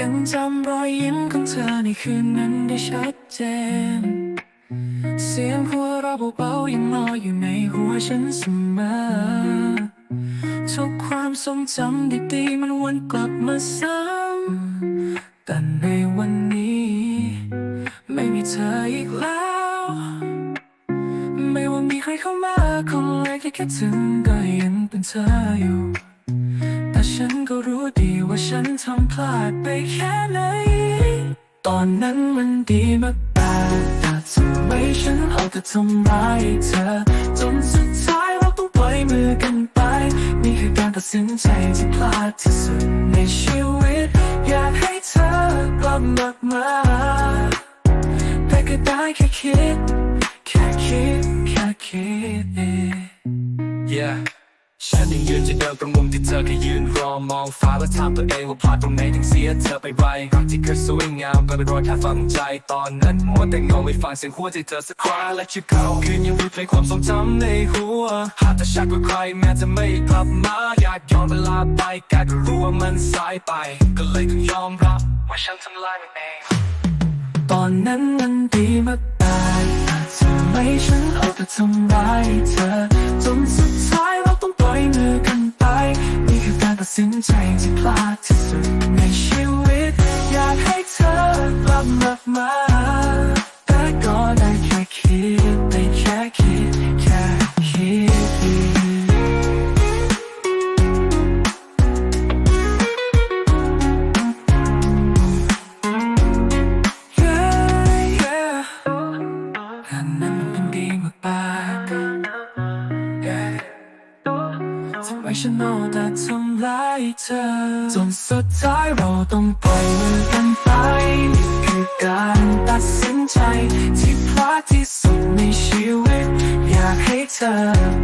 ยังจำรอยยิ้มของเธอในคืนนั้นได้ชัดเจน เสียงหัวเราเบาๆยังลอยอยู่ในหัวฉันเสมอทุกความทรงจำดีๆมันวนกลับมาซ้ำแต่ในวันนี้ ไม่มีเธออีกแล้ว ไม่ว่ามีใครเข้ามาคนแรกที่คิดถึงก็ยังเป็นเธออยู่ ก็รู้ดีว่าฉันทำพลาดไปแค่ไหน ตอนนั้นมันดีมากแต่แต่ทำไมฉันเอาแต่ทำร้ายเธอ จนสุดท้ายเราต้องปล่อยมือกันไป นี่คือการตัดสินใจที่พลาดที่สุดในชีวิต อยากให้เธอกลับมามาแต่ก็ได้แค่คิด แค่คิด ดินตรงมุมที่เธอแค่ยืนรอมองฟ้าและถามตัวเองว่าพลาดตรงไหนถึงเสียเธอไปไรรักที่เคยสวยงามก็เป็นรอยแค่ฝังใจตอนนั้นมัวแต่งงไม่ฟังเสียงหัวใจเธอสักครา Let you go คืนยังรีเพลย์ความทรงจำในหัวหากแต่ชักว่าใครแม้จะไม่กลับมาอยากย้อนเวลาไปกายก็รู้ว่ามันสายไป ก็เลยต้องยอมรับว่าฉันทำลายมันเองตอนนั้นมันดีมากแต่ทำไมฉันเอาแต่ทำร้ายเธอจนสุด ตัดสินใจที่พลาดที่สุดในชีวิต อยากให้เธอกลับมามาแต่ก็ได้แค่คิดได้แค่คิดแค่คิด Yeah, yeah อันนั้นมันดีมากปากๆ Yeah ทำไมฉันเอาแต่ทำ ร้ายเธอ จนสุดท้ายเราต้องปล่อยมือกันไปนี่คือการตัดสินใจ ที่พลาดที่สุดในชีวิต อยากให้เธอ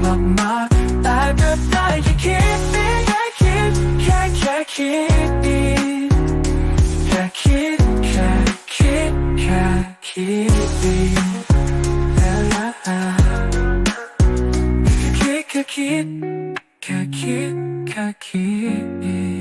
กลับมา แต่ก็ได้แค่คิดดีแค่คิดแค่แค่คิดดีแค่คิดแค่คิดแค่คิดดีแค่คิดแค่คิด aqui.